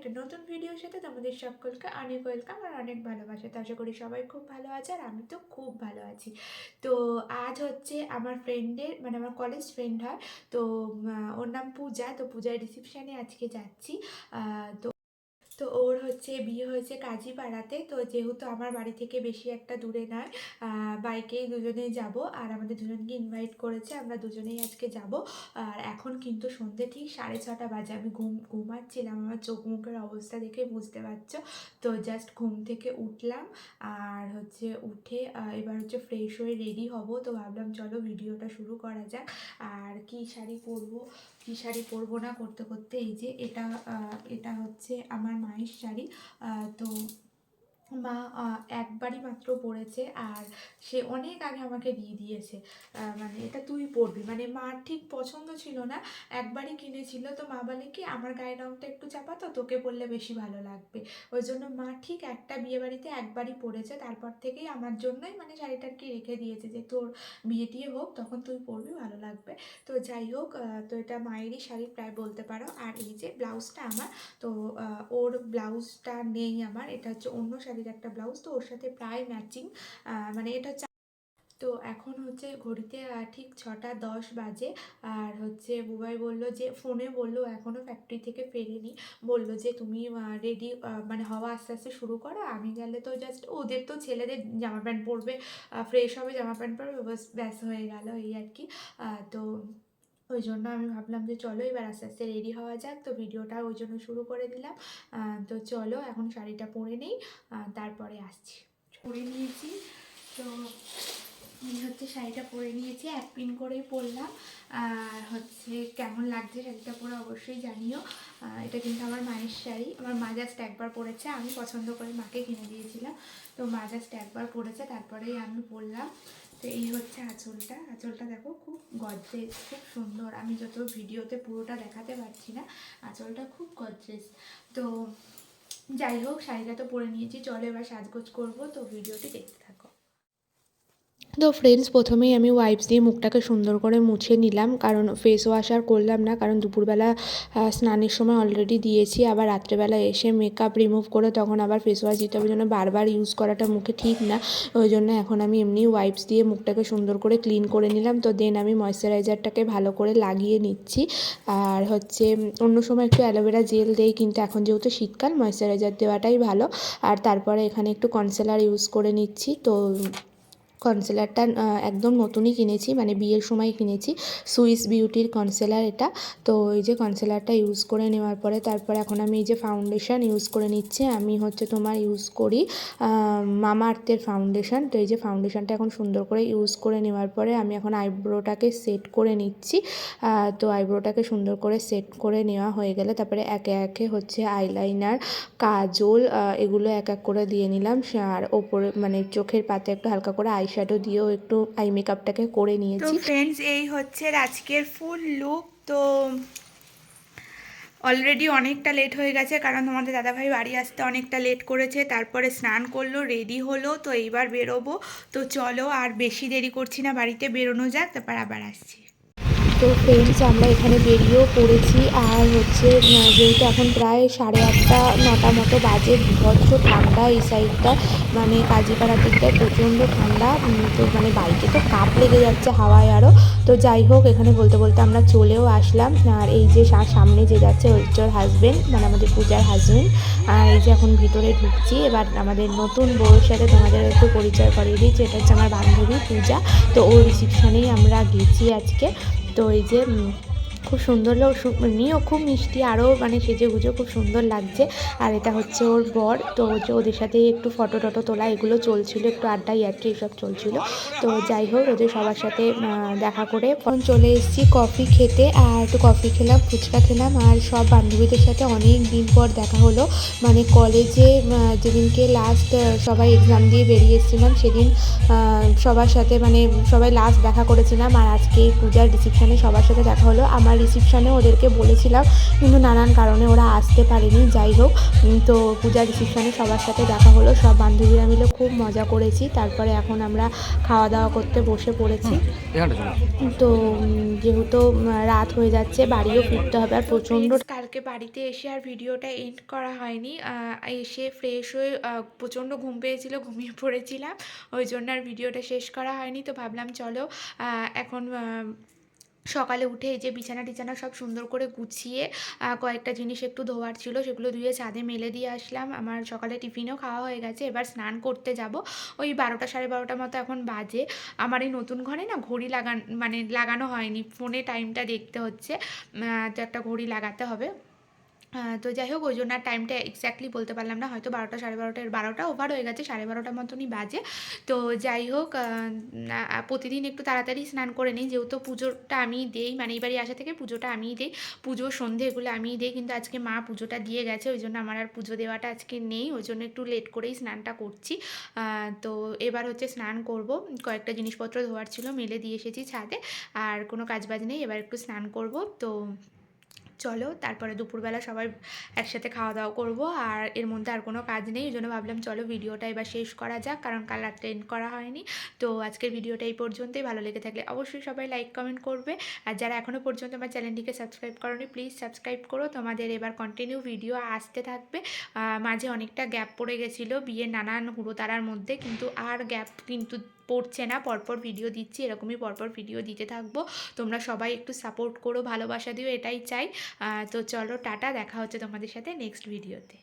একটা নতুন ভিডিওর সাথে তোমাদের সকলকে অনেক ওয়েলকাম আর অনেক ভালোবাসা। তো আশা করি সবাই খুব ভালো আছে আর আমি তো খুব ভালো আছি। তো আজ হচ্ছে আমার ফ্রেন্ডের মানে আমার কলেজ ফ্রেন্ড হয়। তো ওর নাম পূজা। তো পূজার রিসিপশানে আজকে যাচ্ছি। তো তো ওর হচ্ছে বিয়ে হয়েছে কাজীপাড়াতে। তো যেহেতু আমার বাড়ি থেকে বেশি একটা দূরে নয় বাইকেই দুজনেই যাব। আর আমাদের দুজনকে ইনভাইট করেছে, আমরা দুজনেই আজকে যাব। আর এখন কিন্তু সন্ধে ঠিক সাড়ে ছটা বাজে। আমি ঘুম, ঘুমাচ্ছিলাম। আমার চোখ মুখের অবস্থা দেখে বুঝতে পারছ। তো জাস্ট ঘুম থেকে উঠলাম। আর হচ্ছে উঠে এবার হচ্ছে ফ্রেশ হয়ে রেডি হব। তো ভাবলাম চলো ভিডিওটা শুরু করা যাক। আর কি শাড়ি পরবো, কী শাড়ি পরবো না করতে করতে এই যে এটা এটা হচ্ছে আমার মায়ের শাড়ি। তো মা একবারই মাত্র পরেছে আর সে অনেক আগে আমাকে দিয়ে দিয়েছে। মানে এটা তুই পরবি মানে মার ঠিক পছন্দ ছিল না, একবারই কিনেছিল। তো মা বলে কি, আমার গায়ের রঙটা একটু চাপা তো, তোকে পরলে বেশি ভালো লাগবে। ওই জন্য মা ঠিক একটা বিয়েবাড়িতে একবারই পরেছে তারপর থেকেই আমার জন্যই মানে শাড়িটা কি রেখে দিয়েছে যে, তোর বিয়ে টিয়ে হোক, তখন তুই পরবি ভালো লাগবে। তো যাই হোক তো এটা মায়েরই শাড়ি প্রায় বলতে পারো। আর এই যে ব্লাউজটা আমার, তো ওর ব্লাউজটা নেই আমার, এটা হচ্ছে অন্য শাড়ির একটা ব্লাউজ, তো ওর সাথে প্রায় ম্যাচিং মানে এটা তো এখন হচ্ছে ঘড়িতে ঠিক ছটা দশ বাজে। আর হচ্ছে বুবাই বলল যে, ফোনে বলল এখনও ফ্যাক্টরি থেকে ফেরেনি। বলল যে, তুমি রেডি মানে হওয়া আস্তে আস্তে শুরু করো। আমি গেলে তো জাস্ট ওদের তো ছেলেদের জামা প্যান্ট পরবে ফ্রেশ হবে, জামা প্যান্ট পরবে, ব্যাস হয়ে গেল এই আর কি। তো ওই জন্য আমি ভাবলাম যে চলো এবার আস্তে আস্তে রেডি হওয়া যাক। তো ভিডিওটা ওই জন্য শুরু করে দিলাম। তো চলো এখন শাড়িটা পরে নেই। তারপরে আসছি। পরে নিয়েছি। তো আমি হচ্ছে শাড়িটা পরে নিয়েছি, এক পিন করেই পরলাম। আর হচ্ছে কেমন লাগছে শাড়িটা পরে অবশ্যই জানিও। এটা কিন্তু আমার মায়ের শাড়ি। আমার মা জাস্ট একবার পরেছে, আমি পছন্দ করে মাকে কিনে দিয়েছিলাম। তো মা জাস্ট একবার পরেছে, তারপরেই আমি পরলাম। তো এই হচ্ছে আঁচলটা। আঁচলটা দেখো খুব গদ্রেস খুব সুন্দর। আমি যত ভিডিওতে পুরোটা দেখাতে পারছি না, আঁচলটা খুব গদ্রেস তো যাই হোক, শাড়িটা তো পরে নিয়েছি। চলো এবার সাজগোজ করব। তো ভিডিওটি দেখতে থাকো। তো ফ্রেন্ডস প্রথমেই আমি ওয়াইপস দিয়ে মুখটাকে সুন্দর করে মুছে নিলাম। কারণ ফেস ওয়াশ আর করলাম না, কারণ দুপুরবেলা স্নানের সময় অলরেডি দিয়েছি। আবার রাত্রেবেলা এসে মেকআপ রিমুভ করে তখন আবার ফেস ওয়াশ দিতে হবে জন্য বারবার ইউজ করাটা মুখে ঠিক না। ওই জন্য এখন আমি এমনি ওয়াইপস দিয়ে মুখটাকে সুন্দর করে ক্লিন করে নিলাম। তো দেন আমি ময়শ্চারাইজারটাকে ভালো করে লাগিয়ে নিচ্ছি। আর হচ্ছে, অন্য সময় একটু অ্যালোভেরা জেল দেই, কিন্তু এখন যেহেতু শীতকাল ময়শ্চারাইজার দেওয়াটাই ভালো। আর তারপরে এখানে একটু কনসেলার ইউজ করে নিচ্ছি। তো কনসিলারটা একদম নতুনই কিনেছি মানে বিয়ের সময় কিনেছি, সুইস বিউটির কনসিলার এটা। তো এই যে কনসিলারটা ইউজ করে নেওয়ার পরে, তারপর এখন আমি এই যে ফাউন্ডেশন ইউজ করে নিচ্ছি, আমি হচ্ছে তোমার ইউজ করি মামা আর্থের ফাউন্ডেশন তো এই যে ফাউন্ডেশনটা এখন সুন্দর করে ইউজ করে নেওয়ার পরে, আমি এখন আইব্রোটাকে সেট করে নিচ্ছি। তো আইব্রোটাকে সুন্দর করে সেট করে নেওয়া হয়ে গেলে, তারপরে একে একে হচ্ছে আইলাইনার কাজল এগুলো এক এক করে দিয়ে নিলাম। আর ওপরে মানে চোখের পাতে একটু হালকা করে আইশ্যাডো দিয়েও একটু আই মেকআপটাকে করে তো নিয়েছি। ফ্রেন্ডস এই হচ্ছে আজকের ফুল লুক তো অলরেডি অনেকটা লেট হয়ে গেছে কারণ তোমাদের দাদাভাই বাড়ি আসতে অনেকটা লেট করেছে। তারপরে স্নান করল রেডি হলো তো এইবার বেরোবো। তো চলো আর বেশি দেরি করছি না বাড়িতে বেরোনো যাক তারপর আবার আসছি। তো ফ্রেন্ডস আমরা এখানে বেরিয়েও পড়েছি। আর হচ্ছে যেহেতু এখন প্রায় সাড়ে আটটা, নটা মতো বাজে, বিভৎস ঠান্ডা এই সাইডটা মানে কাজীপাড়ার দিকটায় প্রচণ্ড ঠান্ডা। তো মানে বাইকে তো কাপ লেগে যাচ্ছে হাওয়ায় আরও তো যাই হোক, এখানে বলতে বলতে আমরা চলেও আসলাম। আর এই যে সামনে যে যাচ্ছে হচ্ছে ওর হাজবেন্ড মানে আমাদের পূজার হাজবেন্ড আর এই যে এখন ভিতরে ঢুকছি, এবার আমাদের নতুন বউয়ের সাথে তোমাদের একটু পরিচয় করিয়ে দিচ্ছি এটা হচ্ছে আমার বান্ধবী পূজা। তো ওর রিসিপশনেই আমরা গেছি আজকে। তো এই যে উম, খুব সুন্দর লোক নিয়েও খুব মিষ্টি আরও মানে সেজে গুজে খুব সুন্দর লাগছে। আর এটা হচ্ছে ওর বর, তো হচ্ছে ওদের সাথে একটু ফটো টটো তোলা, এগুলো চলছিল, একটু আড্ডা আর কি, এসব চলছিল। তো যাই হোক, ওদের সবার সাথে দেখা করে চলে এসেছি কফি খেতে। আর একটু কফি খেলাম, ফুচকা খেলাম, আর সব বান্ধবীদের সাথে অনেক দিন পর দেখা হলো। মানে কলেজে যেদিনকে লাস্ট সবাই এক্সাম দিয়ে বেরিয়ে এসেছিলাম, সেদিন সবার সাথে মানে সবাই লাস্ট দেখা করেছিলাম। আর আজকে পূজার রিসেপশনে সবার সাথে দেখা হলো। আমার আমার রিসিপশানে ওদেরকে বলেছিলাম কিন্তু নানান কারণে ওরা আসতে পারেনি। যাই হোক তো পূজার রিসিপশানে সবার সাথে দেখা হলো। সব বান্ধবীরা মিলে খুব মজা করেছি। তারপরে এখন আমরা খাওয়া দাওয়া করতে বসে পড়েছি। তো যেহেতু রাত হয়ে যাচ্ছে বাড়িও ফিরতে হবে। আর প্রচণ্ড কালকে বাড়িতে এসে আর ভিডিওটা এন্ড করা হয়নি। আহ, এসে ফ্রেশ হয়ে প্রচণ্ড ঘুম পেয়েছিল ঘুমিয়ে পড়েছিলাম। ওই জন্য আর ভিডিওটা শেষ করা হয়নি। তো ভাবলাম চলো আহ, এখন আহ, সকালে উঠে এই যে বিছানা টিছানা সব সুন্দর করে গুছিয়ে কয়েকটা জিনিস একটু ধোয়ার ছিল সেগুলো ধুয়ে ছাদে মেলে দিয়ে আসলাম। আমার সকালে টিফিনও খাওয়া হয়ে গেছে। এবার স্নান করতে যাব। ওই বারোটা সাড়ে বারোটা মতো এখন বাজে। আমার এই নতুন ঘরে না ঘড়ি লাগান মানে লাগানো হয়নি। ফোনে টাইমটা দেখতে হচ্ছে। তো একটা ঘড়ি লাগাতে হবে। তো যাই হোক, ওই জন্য আর টাইমটা এক্স্যাক্টলি বলতে পারলাম না। হয়তো বারোটা, সাড়ে বারোটা বারোটা ওভার হয়ে গেছে, সাড়ে বারোটার মতনই বাজে। তো যাই হোক প্রতিদিন একটু তাড়াতাড়ি স্নান করে নিই। যেহেতু পুজোটা আমি দেই মানে এই বাড়ি আসা থেকে পুজোটা আমিই দিই, পুজো, সন্ধে এগুলো আমিই দিই, কিন্তু আজকে মা পুজোটা দিয়ে গেছে, ওই জন্য আমার আর পুজো দেওয়াটা আজকে নেই। ওই জন্য একটু লেট করেই স্নানটা করছি। তো এবার হচ্ছে স্নান করব। কয়েকটা জিনিসপত্র ধোয়ার ছিল, মেলে দিয়ে এসেছি ছাদে। আর কোনো কাজবাজ নেই, এবার একটু স্নান করব। তো চলো, তারপরে দুপুরবেলা সবাই একসাথে খাওয়া দাওয়া করব, আর এর মধ্যে আর কোনো কাজ নেই ওই জন্য ভাবলাম চলো ভিডিওটা এবার শেষ করা যাক, কারণ কাল রাত্রে এন্ড করা হয়নি। তো আজকের ভিডিওটা এই পর্যন্তই, ভালো লেগে থাকলে অবশ্যই সবাই লাইক কমেন্ট করবে। আর যারা এখনও পর্যন্ত আমার চ্যানেলটিকে সাবস্ক্রাইব করোনি প্লিজ সাবস্ক্রাইব করো। তোমাদের এবার কন্টিনিউ ভিডিও আসতে থাকবে। মাঝে অনেকটা গ্যাপ পড়ে গেছিল, বিয়ের নানান হুড়োতারার মধ্যে, কিন্তু আর গ্যাপ কিন্তু পড়ছে না, পরপর ভিডিও দিচ্ছি, এরকমই পরপর ভিডিও দিতে থাকব। তোমরা সবাই একটু সাপোর্ট করো, ভালোবাসা দিও, এটাই চাই। তো চলো, টাটা, দেখা হচ্ছে তোমাদের সাথে নেক্সট ভিডিওতে